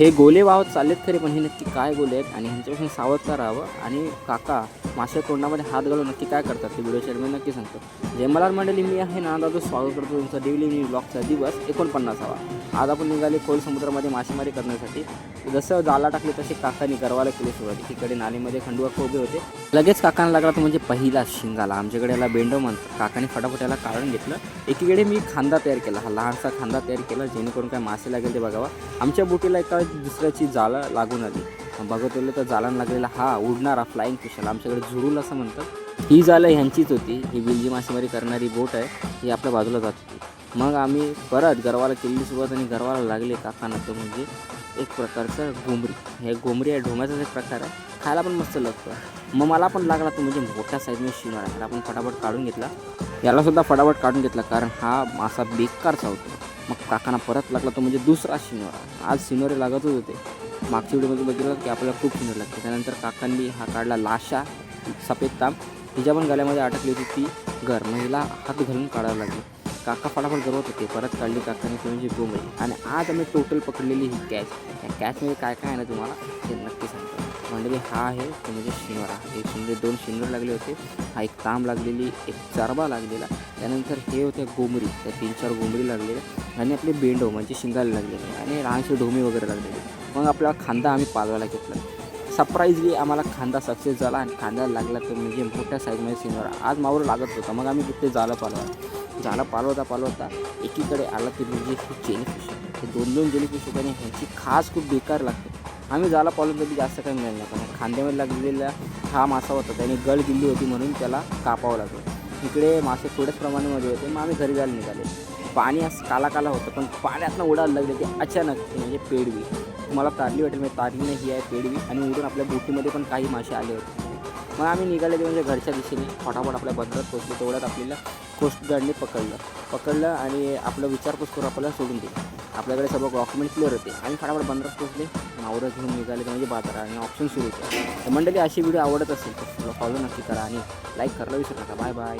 हे गोले वाहत चाललेत खरे पण हे नक्की काय गोले आहेत आणि ह्यांच्यापासून सावध करावं राहावं आणि काका मासे तोंडामध्ये हात घालून नक्की काय करतात ते व्हिडिओ मी नक्की सांगतो. जय मलार मंडळी मी आहे ना दादू स्वागत करतो तुमचा डेली मी ब्लॉगचा दिवस एकोणपन्नासावा. आज आपण निघाले खोल समुद्रामध्ये मासेमारी करण्यासाठी. जसं जाला टाकले तसे काकांनी गरवाला केली सुरुवात. तिकडे नालीमध्ये खंडुवा खोबे होते. लगेच काकांना लागला तो म्हणजे पहिला शिंगाला. आमच्याकडे याला बेंडो म्हणतात काकाने फटाफट याला काढून घेतलं. एकीकडे मी खांदा तयार केला. हा लहानसा खांदा तयार केला. जेणेकरून काय मासे लागेल ते बघावा. आमच्या बोटीला एका दुसऱ्याची जाळं लागून आली. बघत गेलं तर जालान लागलेला हा उडणारा फ्लाईंग फिशल आमच्याकडे झुरूल असं म्हणतात. ही जाळं ह्यांचीच होती. ही विलजी मासेमारी करणारी बोट आहे. ही आपल्या बाजूला जात होती. मग आम्ही परत गरवाला केली सुरुवात आणि गरवाला लागले काकांना तर म्हणजे एक प्रकारचं घोंबरी. हे घोंबरी आहे ढोम्याचाच एक प्रकार आहे. खायला पण मस्त लागतं. मग मला पण लागला तो म्हणजे मोठ्या साईजने शिवणार आहे आपण फटाफट काढून घेतला. यालासुद्धा फटाफट काढून घेतला कारण हा मासा बेकारचा होता. मग काकांना परत लागला तो म्हणजे दुसरा शिनोरा आज शिनोरे लागतच होते. मागच्या व्हिडिओमध्ये बघितलं की आपल्याला खूप सुंदर लागते. त्यानंतर काकांनी हा काढला लाशा सफेद ताम. हिच्या पण गळ्यामध्ये अटकली होती ती घर. महिला हात घालून काढायला लागली. काका फटाफट गरवत होते. परत काढली काकाने ती म्हणजे गोमरी आणि आज आम्ही टोटल पकडलेली ही कॅच त्या कॅचमध्ये काय काय आहे ना तुम्हाला ते नक्की सांगतो. म्हणजे हा आहे तो म्हणजे शिनोरा एक म्हणजे दोन शिंगर लागले होते. हा एक ताम लागलेली एक चारबा लागलेला. त्यानंतर हे होते गोमरी. त्या तीन चार गोमरी लागलेल्या. आणि आपले बेंडो म्हणजे शिंगायला लागलेले. आणि लहानसे ढोमी वगैरे लागलेले. मग आपला खांदा आम्ही पालवायला घेतला. सरप्राईजली आम्हाला खांदा सक्सेस झाला आणि खांद्याला लागला तर म्हणजे मोठ्या साईजमध्ये सिनोरा आज मावर लागत होता. मग आम्ही तिथे जाळं पालवा. जालं पालवता पालवता एकीकडे आला की म्हणजे जेलीफिश हे दोन दोन जेलीफिश होते आणि ह्यांची खास खूप बेकार लागते. आम्ही जाला पालवून तरी जास्त काही मिळालं नाही. पण खांद्यामध्ये लागलेला हा मासा होता. त्याने गळ दिली होती म्हणून त्याला कापावं लागलं. इकडे मासे थोड्याच प्रमाणामध्ये होते. मग आम्ही घरी जायला निघाले. पाणी असं काला काला होतं. पण पाण्यातनं उडायला लागले ते अचानक म्हणजे पेडवी तुम्हाला तारली वाटेल म्हणजे तारली नाही ही आहे पेडवी आणि उडून आपल्या बोटीमध्ये पण काही मासे आले होते. मग आम्ही निघाले ते म्हणजे घरच्या दिशेने. फटाफट आपल्या बंदरात पोचलो तेवढ्यात आपल्याला कोस्ट गार्डने पकडलं. पकडलं आणि आपलं विचारपूस करून आपल्याला सोडून दिलं. आपल्याकडे सर्व डॉक्युमेंट क्लिअर होते. आणि फटाफट बंदरात पोचले नावरं घेऊन निघाले म्हणजे बाजार. आणि ऑप्शन सुरू होते. तर मंडळी अशी व्हिडिओ आवडत असेल तर फॉलो नक्की करा आणि लाईक करायला विसरू नका. Bye bye